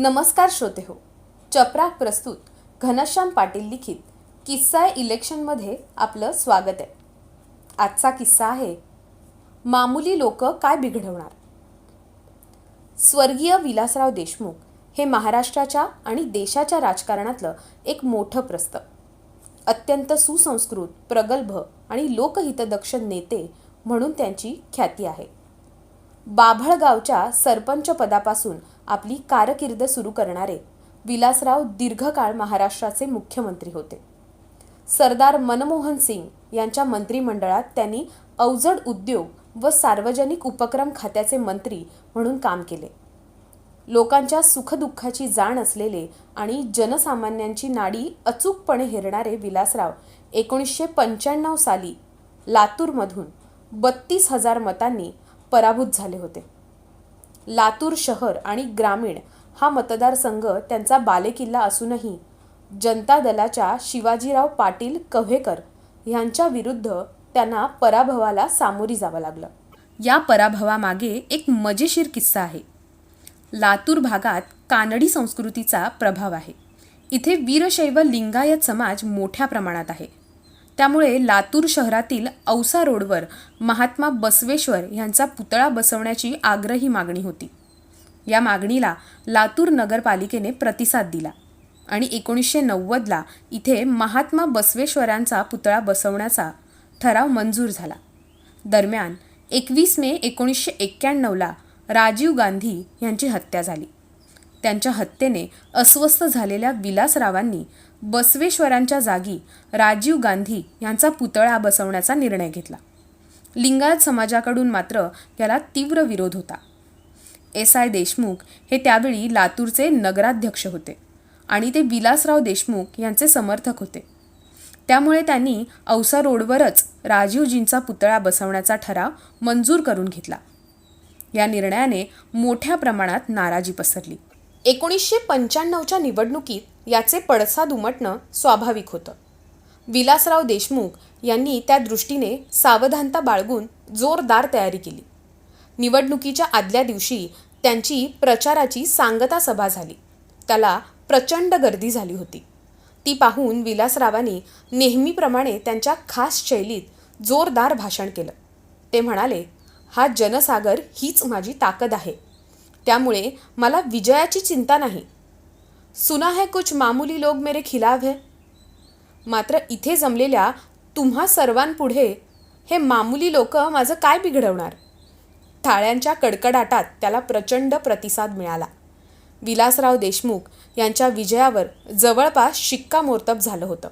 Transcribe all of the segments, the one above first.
नमस्कार श्रोते हो. चपराक प्रस्तुत घनश्याम पाटील लिखित. किस्सा इलेक्शनमध्ये आपलं स्वागत आहे. आजचा किस्सा आहे मामुली लोक काय बिघडवणार? स्वर्गीय विलासराव देशमुख हे महाराष्ट्राच्या आणि देशाच्या राजकारणातलं एक मोठं प्रस्त. अत्यंत सुसंस्कृत प्रगल्भ आणि लोकहितदक्ष नेते म्हणून त्यांची ख्याती आहे. बाभळगावच्या सरपंच पदापासून आपली कारकीर्द सुरू करणारे विलासराव दीर्घकाळ महाराष्ट्राचे मुख्यमंत्री होते. सरदार मनमोहन सिंग यांच्या मंत्रिमंडळात त्यांनी अवजड उद्योग व सार्वजनिक उपक्रम खात्याचे मंत्री म्हणून काम केले. लोकांच्या सुखदुःखाची जाण असलेले आणि जनसामान्यांची नाडी अचूकपणे हेरणारे विलासराव एकोणीसशे पंच्याण्णव साली लातूरमधून बत्तीस हजार मतांनी पराभूत झाले होते. लातूर शहर आणि ग्रामीण हा मतदारसंघ त्यांचा बालेकिल्ला असूनही जनता दलाच्या शिवाजीराव पाटील कव्हेकर ह्यांच्या विरुद्ध त्यांना पराभवाला सामोरी जावं लागलं. या पराभवामागे एक मजेशीर किस्सा आहे. लातूर भागात कानडी संस्कृतीचा प्रभाव आहे. इथे वीरशैव लिंगायत समाज मोठ्या प्रमाणात आहे. त्यामुळे लातूर शहरातील औसा रोडवर महात्मा बसवेश्वर यांचा पुतळा बसवण्याची आग्रही मागणी होती. या मागणीला लातूर नगरपालिकेने प्रतिसाद दिला आणि एकोणीसशे नव्वदला इथे महात्मा बसवेश्वरांचा पुतळा बसवण्याचा ठराव मंजूर झाला. दरम्यान एकवीस मे एकोणीसशे एक्क्याण्णवला राजीव गांधी यांची हत्या झाली. त्यांच्या हत्येने अस्वस्थ झालेल्या विलासरावांनी बसवेश्वरांच्या जागी राजीव गांधी यांचा पुतळा बसवण्याचा निर्णय घेतला. लिंगायत समाजाकडून मात्र याला तीव्र विरोध होता. एस. आय. देशमुख हे त्यावेळी लातूरचे नगराध्यक्ष होते आणि ते विलासराव देशमुख यांचे समर्थक होते. त्यामुळे त्यांनी औसा रोडवरच राजीवजींचा पुतळा बसवण्याचा ठराव मंजूर करून घेतला. या निर्णयाने मोठ्या प्रमाणात नाराजी पसरली. एकोणीसशे पंच्याण्णवच्या निवडणुकीत याचे पडसाद उमटणं स्वाभाविक होतं. विलासराव देशमुख यांनी त्या दृष्टीने सावधानता बाळगून जोरदार तयारी केली. निवडणुकीच्या आदल्या दिवशी त्यांची प्रचाराची सांगता सभा झाली. त्याला प्रचंड गर्दी झाली होती. ती पाहून विलासरावांनी नेहमीप्रमाणे त्यांच्या खास शैलीत जोरदार भाषण केलं. ते म्हणाले हा जनसागर हीच माझी ताकद आहे. त्यामुळे मला विजयाची चिंता नाही. सुना है कुछ मामुली लोग मेरे खिलाफ है. मात्र इथे जमलेल्या तुम्हा सर्वांपुढे हे मामुली लोक माझं काय बिघडवणार? टाळ्यांच्या कडकडाटात त्याला प्रचंड प्रतिसाद मिळाला. विलासराव देशमुख यांच्या विजयावर जवळपास शिक्कामोर्तब झालं होतं.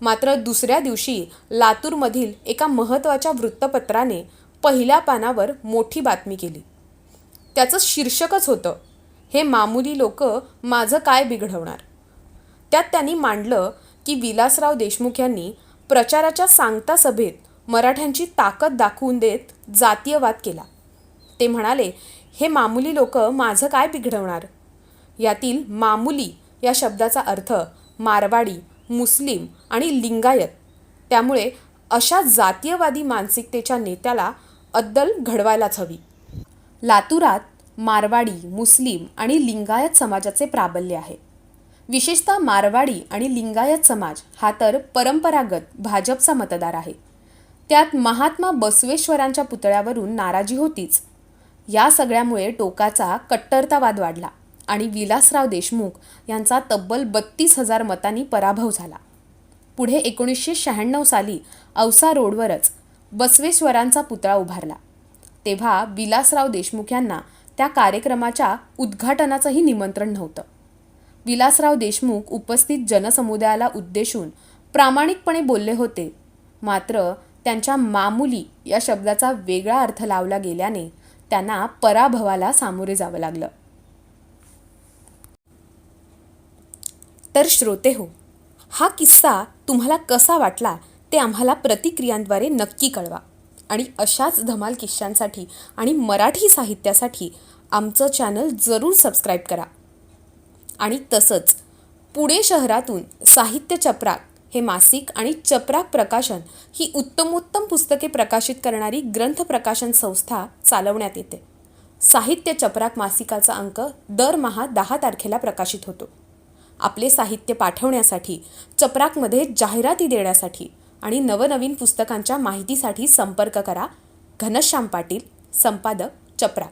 मात्र दुसऱ्या दिवशी लातूरमधील एका महत्त्वाच्या वृत्तपत्राने पहिल्या पानावर मोठी बातमी केली. त्याचं शीर्षकच होतं. हे मामुली लोक माझं काय बिघडवणार? त्यात त्यांनी मांडलं की विलासराव देशमुख यांनी प्रचाराच्या सांगता सभेत मराठ्यांची ताकद दाखवून देत जातीयवाद केला. ते म्हणाले हे मामुली लोक माझं काय बिघडवणार? यातील मामुली या शब्दाचा अर्थ मारवाडी मुस्लिम आणि लिंगायत. त्यामुळे अशा जातीयवादी मानसिकतेच्या नेत्याला अद्दल घडवायलाच हवी. लातूरात मारवाडी मुस्लिम आणि लिंगायत समाजाचे प्राबल्य आहे. विशेषतः मारवाडी आणि लिंगायत समाज हा तर परंपरागत भाजपचा मतदार आहे. त्यात महात्मा बसवेश्वरांच्या पुतळ्यावरून नाराजी होतीच. या सगळ्यामुळे टोकाचा कट्टरतावाद वाढला आणि विलासराव देशमुख यांचा तब्बल बत्तीस हजार मतांनी पराभव झाला. पुढे एकोणीसशे शहाण्णव साली औसा रोडवरच बसवेश्वरांचा पुतळा उभारला. तेव्हा विलासराव देशमुख यांना त्या कार्यक्रमाच्या उद्घाटनाचंही निमंत्रण नव्हतं. विलासराव देशमुख उपस्थित जनसमुदायाला उद्देशून प्रामाणिकपणे बोलले होते. मात्र त्यांच्या मामुली या शब्दाचा वेगळा अर्थ लावला गेल्याने त्यांना पराभवाला सामोरे जावं लागलं. तर श्रोते हो हा किस्सा तुम्हाला कसा वाटला ते आम्हाला प्रतिक्रियांद्वारे नक्की कळवा. आणि अशाच धमाल किस्सांसाठी आणि मराठी साहित्यासाठी आमचं चॅनल जरूर सबस्क्राईब करा. आणि तसंच पुणे शहरातून साहित्य चपराक हे मासिक आणि चपराक प्रकाशन ही उत्तमोत्तम पुस्तके प्रकाशित करणारी ग्रंथ प्रकाशन संस्था चालवण्यात येते. साहित्य चपराक मासिकाचा अंक दरमहा दहा तारखेला प्रकाशित होतो. आपले साहित्य पाठवण्यासाठी चपराकमध्ये जाहिराती देण्यासाठी आणि नवनवीन पुस्तकांच्या माहितीसाठी संपर्क करा. घनश्याम पाटील संपादक चपरा